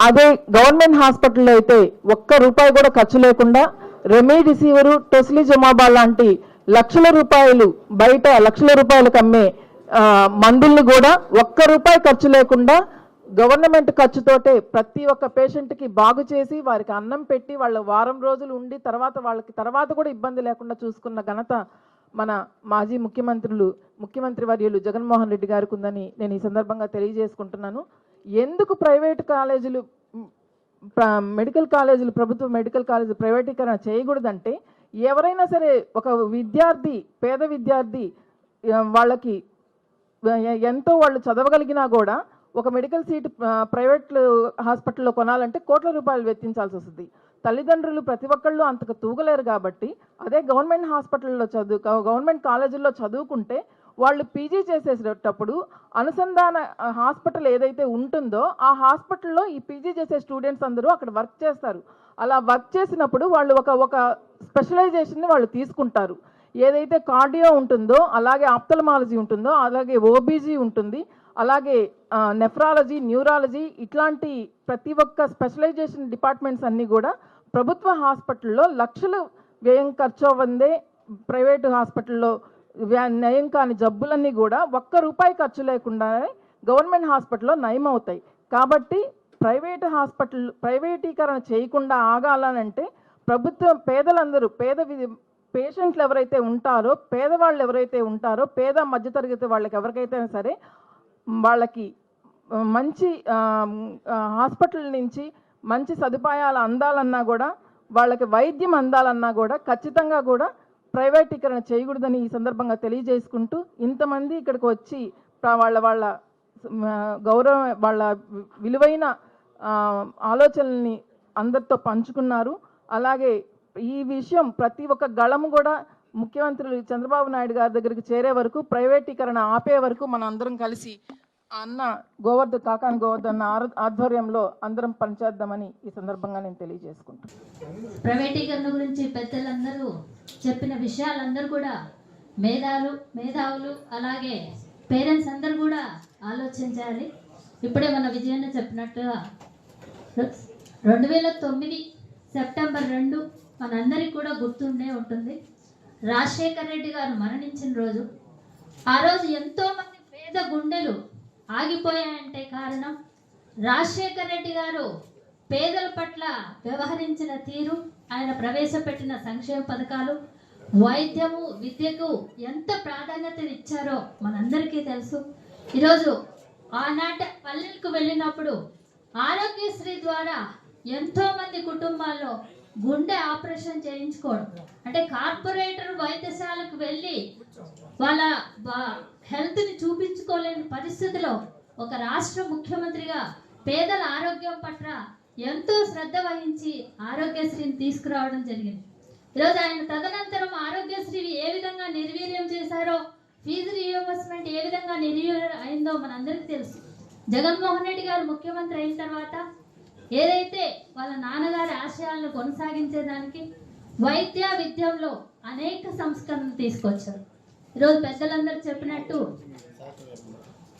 అదే గవర్నమెంట్ హాస్పిటల్లో అయితే ఒక్క రూపాయి కూడా ఖర్చు లేకుండా రెమిడిసివరు టొసిలిజమాబా లాంటి లక్షల రూపాయలు బయట లక్షల రూపాయలకు అమ్మే మందుల్ని కూడా ఒక్క రూపాయి ఖర్చు లేకుండా గవర్నమెంట్ ఖర్చుతోటే ప్రతి ఒక్క పేషెంట్కి బాగు చేసి వారికి అన్నం పెట్టి వాళ్ళ వారం రోజులు ఉండి తర్వాత వాళ్ళకి తర్వాత కూడా ఇబ్బంది లేకుండా చూసుకున్న ఘనత మన మాజీ ముఖ్యమంత్రులు ముఖ్యమంత్రి వర్యులు జగన్మోహన్ రెడ్డి గారికి ఉందని నేను ఈ సందర్భంగా తెలియజేసుకుంటున్నాను. ఎందుకు ప్రైవేట్ కాలేజీలు మెడికల్ కాలేజీలు ప్రభుత్వ మెడికల్ కాలేజీలు ప్రైవేటీకరణ చేయకూడదంటే ఎవరైనా సరే ఒక విద్యార్థి పేద విద్యార్థి వాళ్ళకి ఎంతో వాళ్ళు చదవగలిగినా కూడా ఒక మెడికల్ సీట్ ప్రైవేట్ హాస్పిటల్లో కొనాలంటే కోట్ల రూపాయలు వెచ్చించాల్సి వస్తుంది. తల్లిదండ్రులు ప్రతి ఒక్కళ్ళు అంతకు తూగలేరు కాబట్టి అదే గవర్నమెంట్ హాస్పిటల్లో చదువు గవర్నమెంట్ కాలేజీల్లో చదువుకుంటే వాళ్ళు పీజీ చేసేటప్పుడు అనుసంధాన హాస్పిటల్ ఏదైతే ఉంటుందో ఆ హాస్పిటల్లో ఈ పీజీ చేసే స్టూడెంట్స్ అందరూ అక్కడ వర్క్ చేస్తారు. అలా వర్క్ చేసినప్పుడు వాళ్ళు ఒక ఒక స్పెషలైజేషన్ని వాళ్ళు తీసుకుంటారు. ఏదైతే కార్డియో ఉంటుందో అలాగే ఆప్తలమాలజీ ఉంటుందో అలాగే ఓబీజీ ఉంటుంది అలాగే నెఫ్రాలజీ న్యూరాలజీ ఇట్లాంటి ప్రతి ఒక్క స్పెషలైజేషన్ డిపార్ట్మెంట్స్ అన్నీ కూడా ప్రభుత్వ హాస్పిటల్లో లక్షలు వ్యయం ఖర్చు అవ్వందే ప్రైవేటు హాస్పిటల్లో నయం కాని జబ్బులన్నీ కూడా ఒక్క రూపాయి ఖర్చు లేకుండానే గవర్నమెంట్ హాస్పిటల్లో నయం అవుతాయి కాబట్టి ప్రైవేట్ హాస్పిటల్ ప్రైవేటీకరణ చేయకుండా ఆగాలనంటే ప్రభుత్వం పేదలందరూ పేద పేషెంట్లు ఎవరైతే ఉంటారో పేదవాళ్ళు ఎవరైతే ఉంటారో పేద మధ్యతరగతి వాళ్ళకి ఎవరికైతే సరే వాళ్ళకి మంచి హాస్పిటల్ నుంచి మంచి సదుపాయాలు అందాలన్నా కూడా వాళ్ళకి వైద్యం అందాలన్నా కూడా ఖచ్చితంగా కూడా ప్రైవేటీకరణ చేయకూడదని ఈ సందర్భంగా తెలియజేసుకుంటూ ఇంతమంది ఇక్కడికి వచ్చి వాళ్ళ వాళ్ళ గౌరవ వాళ్ళ విలువైన ఆలోచనల్ని అందరితో పంచుకున్నారు. అలాగే ఈ విషయం ప్రతి ఒక్క గళము కూడా ముఖ్యమంత్రులు చంద్రబాబు నాయుడు గారి దగ్గరికి చేరే వరకు ప్రైవేటీకరణ ఆపే వరకు మన అందరం కలిసి అన్న గోవర్ధ కాకాని గోవర్ధన్ ఆధ్వర్యంలో అందరం పనిచేద్దామని ఈ సందర్భంగా నేను తెలియజేసుకుంటాను ప్రైవేటీకరణ గురించి పెద్దలందరూ చెప్పిన విషయాలందరూ కూడా మేధాలు మేధావులు అలాగే పేరెంట్స్ అందరూ కూడా ఆలోచించాలి. ఇప్పుడే మన విజయన్న చెప్పినట్టుగా రెండు వేల తొమ్మిది సెప్టెంబర్ రెండు మనందరికీ కూడా గుర్తుండే ఉంటుంది. రాజశేఖర్ రెడ్డి గారు మరణించిన రోజు. ఆ రోజు ఎంతోమంది పేద గుండెలు ఆగిపోయాయంటే కారణం రాజశేఖర్ రెడ్డి గారు పేదల పట్ల వ్యవహరించిన తీరు ఆయన ప్రవేశపెట్టిన సంక్షేమ పథకాలు వైద్యము విద్యకు ఎంత ప్రాధాన్యత ఇచ్చారో మనందరికీ తెలుసు. ఈరోజు ఆనాటి పల్లెలకు వెళ్ళినప్పుడు ఆరోగ్యశ్రీ ద్వారా ఎంతో మంది కుటుంబాల్లో గుండె ఆపరేషన్ చేయించుకోవడం అంటే కార్పొరేటర్ వైద్యశాలకు వెళ్ళి వాళ్ళ హెల్త్ని చూపించుకోలేని పరిస్థితిలో ఒక రాష్ట్ర ముఖ్యమంత్రిగా పేదల ఆరోగ్యం పట్ల ఎంతో శ్రద్ధ వహించి ఆరోగ్యశ్రీని తీసుకురావడం జరిగింది. ఈరోజు ఆయన తదనంతరం ఆరోగ్యశ్రీని ఏ విధంగా నిర్వీర్యం చేశారో ఫీజు రియంబర్స్మెంట్ ఏ విధంగా నిర్వీర్యం అయిందో మనందరికీ తెలుసు. జగన్మోహన్ రెడ్డి గారు ముఖ్యమంత్రి అయిన తర్వాత ఏదైతే వాళ్ళ నాన్నగారి ఆశయాలను కొనసాగించేదానికి వైద్య విద్యంలో అనేక సంస్కరణలు తీసుకొచ్చారు. ఈరోజు పెద్దలందరూ చెప్పినట్టు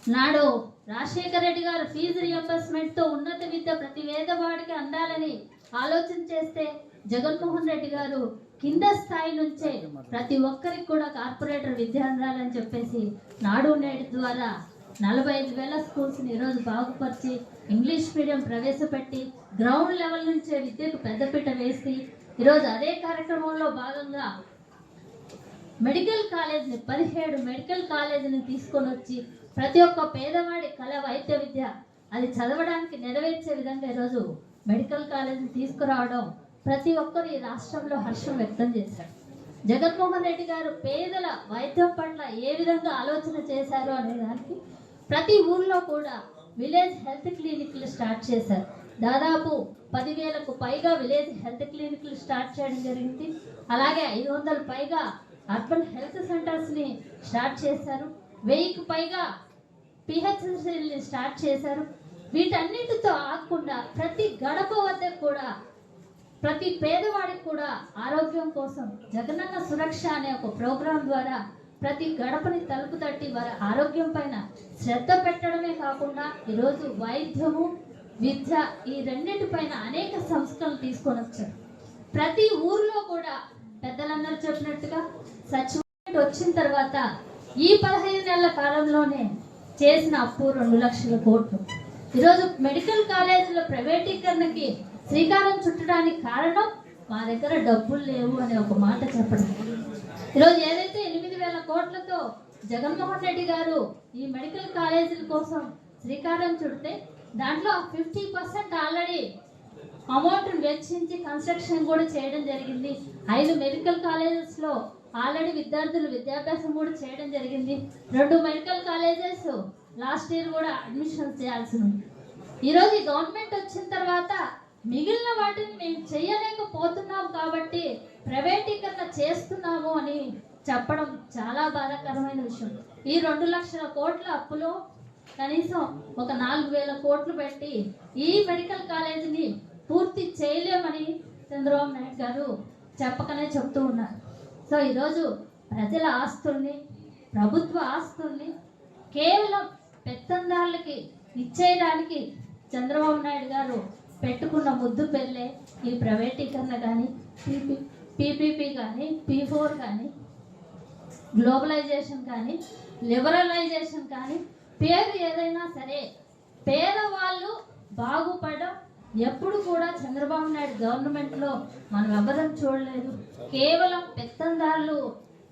నాడు రాజశేఖర రెడ్డి గారు ఫీజు రియంబర్స్మెంట్తో ఉన్నత విద్య ప్రతి పేదవాడికి అందాలని ఆలోచన చేస్తే జగన్మోహన్ రెడ్డి గారు కింద స్థాయి నుంచే ప్రతి ఒక్కరికి కూడా కార్పొరేటర్ విద్య అందాలని చెప్పేసి నాడు నేడు ద్వారా నలభై ఐదు వేల స్కూల్స్ని ఈరోజు బాగుపరిచి ఇంగ్లీష్ మీడియం ప్రవేశపెట్టి గ్రౌండ్ లెవెల్ నుంచే విద్యకు పెద్దపీట వేసి ఈరోజు అదే కార్యక్రమంలో భాగంగా మెడికల్ కాలేజ్ని పదిహేడు మెడికల్ కాలేజీని తీసుకొని వచ్చి ప్రతి ఒక్క పేదవాడి కళ వైద్య విద్య అది చదవడానికి నెరవేర్చే విధంగా ఈరోజు మెడికల్ కాలేజీని తీసుకురావడం ప్రతి ఒక్కరు ఈ రాష్ట్రంలో హర్షం వ్యక్తం చేశారు. జగన్మోహన్ రెడ్డి గారు పేదల వైద్యం పట్ల ఏ విధంగా ఆలోచన చేశారు అనే దానికి ప్రతి ఊర్లో కూడా విలేజ్ హెల్త్ క్లినిక్లు స్టార్ట్ చేశారు. దాదాపు పదివేలకు పైగా విలేజ్ హెల్త్ క్లినిక్లు స్టార్ట్ చేయడం జరిగింది. అలాగే ఐదు వందల పైగా అర్బన్ హెల్త్ సెంటర్స్ని స్టార్ట్ చేశారు. వెయ్యికి పైగా పిహెచ్సిని స్టార్ట్ చేశారు. వీటన్నిటితో ఆగకుండా ప్రతి గడప వద్ద కూడా ప్రతి పేదవాడికి కూడా ఆరోగ్యం కోసం జగనన్న సురక్ష అనే ఒక ప్రోగ్రాం ద్వారా ప్రతి గడపని తలుపు తట్టి వారి ఆరోగ్యం పైన శ్రద్ధ పెట్టడమే కాకుండా ఈరోజు వైద్యము విద్య ఈ రెండింటిపైన అనేక సంస్కరణలు తీసుకొని వచ్చారు. ప్రతి ఊర్లో కూడా పెద్దలందరూ చెప్పినట్టుగా సచివాలయం వచ్చిన తర్వాత ఈ పదహైదు నెలల కాలంలోనే చేసిన అప్పు రెండు లక్షల కోట్లు. ఈరోజు మెడికల్ కాలేజీలో ప్రైవేటీకరణకి శ్రీకారం చుట్టడానికి కారణం మా దగ్గర డబ్బులు లేవు అనే ఒక మాట చెప్పడం. ఈరోజు ఏదైతే ఎనిమిది వేల కోట్లతో జగన్మోహన్ రెడ్డి గారు ఈ మెడికల్ కాలేజీల కోసం శ్రీకారం చుడితే దాంట్లో ఫిఫ్టీ పర్సెంట్ ఆల్రెడీ అమౌంట్ వెచ్చించి కన్స్ట్రక్షన్ కూడా చేయడం జరిగింది. ఐదు మెడికల్ కాలేజెస్లో ఆల్రెడీ విద్యార్థులు విద్యాభ్యాసం కూడా చేయడం జరిగింది. రెండు మెడికల్ కాలేజెస్ లాస్ట్ ఇయర్ కూడా అడ్మిషన్ చేయాల్సి ఉంది. ఈరోజు గవర్నమెంట్ వచ్చిన తర్వాత మిగిలిన వాటిని మేము చేయలేకపోతున్నాం కాబట్టి ప్రైవేటీకరణ చేస్తున్నాము అని చెప్పడం చాలా బాధాకరమైన విషయం. ఈ రెండు లక్షల కోట్ల అప్పులో కనీసం ఒక నాలుగు వేల కోట్లు పెట్టి ఈ మెడికల్ కాలేజీని పూర్తి చేయలేమని చంద్రబాబు నాయుడు గారు చెప్పకనే చెప్తూ ఉన్నారు. సో ఈరోజు ప్రజల ఆస్తుల్ని ప్రభుత్వ ఆస్తుల్ని కేవలం పెత్తందారులకి ఇచ్చేయడానికి చంద్రబాబు నాయుడు గారు పెట్టుకున్న ముద్దు పెళ్ళే ఈ ప్రైవేటీకరణ కానీ పీపీ పీపీపీ కానీ పీ ఫోర్ కానీ గ్లోబలైజేషన్ కానీ లిబరలైజేషన్ కానీ పేరు ఏదైనా సరే పేదవాళ్ళు బాగుపడడం ఎప్పుడు కూడా చంద్రబాబు నాయుడు గవర్నమెంట్లో మనం ఎవరం చూడలేదు. కేవలం పెత్తందారులు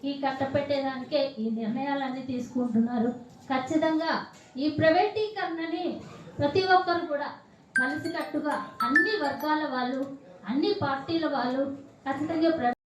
ఈ కట్టపెట్టేదానికే ఈ నిర్ణయాలన్నీ తీసుకుంటున్నారు. ఖచ్చితంగా ఈ ప్రైవేటీకరణని ప్రతి ఒక్కరు కూడా కలిసికట్టుగా అన్ని వర్గాల వాళ్ళు అన్ని పార్టీల వాళ్ళు ఖచ్చితంగా